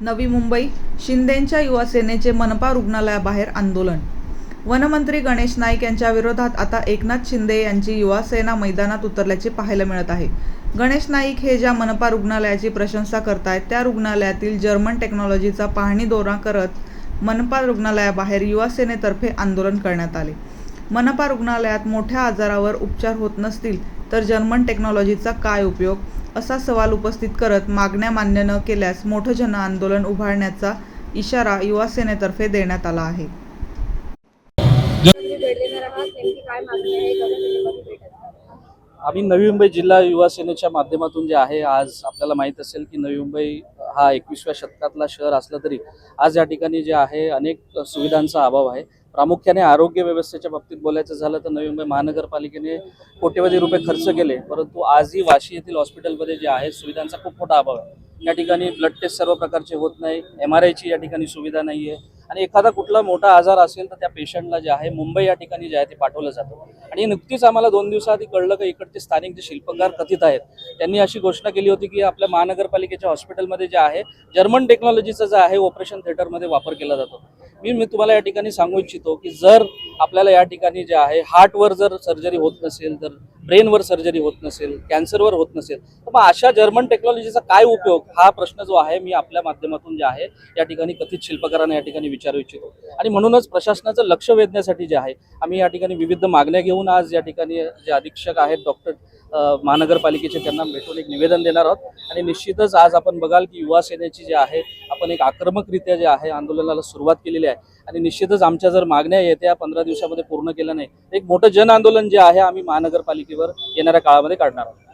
नवी मुंबई शिंदेंच्या युवासेनेचे मनपा रुग्णालयाबाहेर आंदोलन. वनमंत्री गणेश नाईक यांच्या विरोधात आता एकनाथ शिंदे यांची युवासेना मैदानात उतरल्याचे पाहायला मिळत आहे. गणेश नाईक हे ज्या मनपा रुग्णालयाची प्रशंसा करतायत त्या रुग्णालयातील जर्मन टेक्नॉलॉजीचा पाहणी दौरा करत मनपा रुग्णालयाबाहेर युवासेनेतर्फे आंदोलन करण्यात आले. मनपा रुग्णालयात मोठ्या आजारावर उपचार होत नसतील तर जर्मन टेक्नॉलॉजीचा काय उपयोग? असा सवाल उपस्थित करत मागण्या मान्य न केल्यास मोठं जन आंदोलन उभारण्याचा इशारा युवासेनेतर्फे देण्यात आला आहे. आम्ही नवी मुंबई जिल्हा युवा सेनेच्या माध्यमातून जे आहे आज आपल्याला माहीत असेल की नवी मुंबई हा एकवीसव्या शतकातला शहर असलं तरी आज या ठिकाणी जे आहे अनेक सुविधांचा अभाव आहे. प्रामुख्याने आरोग्य व्यवस्थेच्या बाबतीत बोलायचं झालं तर नवी मुंबई महानगरपालिकेने कोट्यवधी रुपये खर्च केले परंतु आजही वाशी येथील हॉस्पिटलमध्ये जे आहे सुविधांचा खूप मोठा अभाव आहे. या ठिकाणी ब्लड टेस्ट सर्व प्रकारचे होत नाही एम आर आयची या ठिकाणी सुविधा नाही आहे आणि एखादा कुठला मोठा आजार असेल तर त्या पेशंटला जे आहे मुंबई या ठिकाणी जे आहे ते पाठवलं जातं. आणि नुकतीच आम्हाला दोन दिवसाआधी कळलं की इकडचे स्थानिक जे शिल्पकार कथित आहेत त्यांनी अशी घोषणा केली होती की आपल्या महानगरपालिकेच्या हॉस्पिटलमध्ये जे आहे जर्मन टेक्नॉलॉजीचं जे आहे ऑपरेशन थिएटरमध्ये वापर केला जातो. मी मी तुम्हाला या ठिकाणी सांगू इच्छितो की जर आपल्याला या ठिकाणी जे आहे हार्टवर जर सर्जरी होत नसेल तर ब्रेनवर सर्जरी होत नसेल कॅन्सरवर होत नसेल तर मग अशा जर्मन टेक्नॉलॉजीचा काय उपयोग? हा प्रश्न जो आहे मी आपल्या माध्यमातून जे आहे या ठिकाणी कथित शिल्पकारांना या ठिकाणी विचारू इच्छितो. आणि म्हणूनच प्रशासनाचं लक्ष वेधण्यासाठी जे आहे आम्ही या ठिकाणी विविध मागण्या घेऊन आज या ठिकाणी जे अधीक्षक आहेत डॉक्टर महानगरपालिकेचे त्यांना भेटून एक निवेदन देणार आहोत. आणि निश्चितच आज आपण बघाल की युवा सेनेची जी आहे आपण एक आक्रमकरित्या जे आहे आंदोलनाला सुरुवात केलेली आहे आणि निश्चितच आमच्या जर मागण्या येत्या पंधरा दिवसामध्ये पूर्ण केल्या नाही एक मोठं जन आंदोलन जे आहे आम्ही महानगरपालिकेवर येणाऱ्या काळामध्ये काढणार आहोत.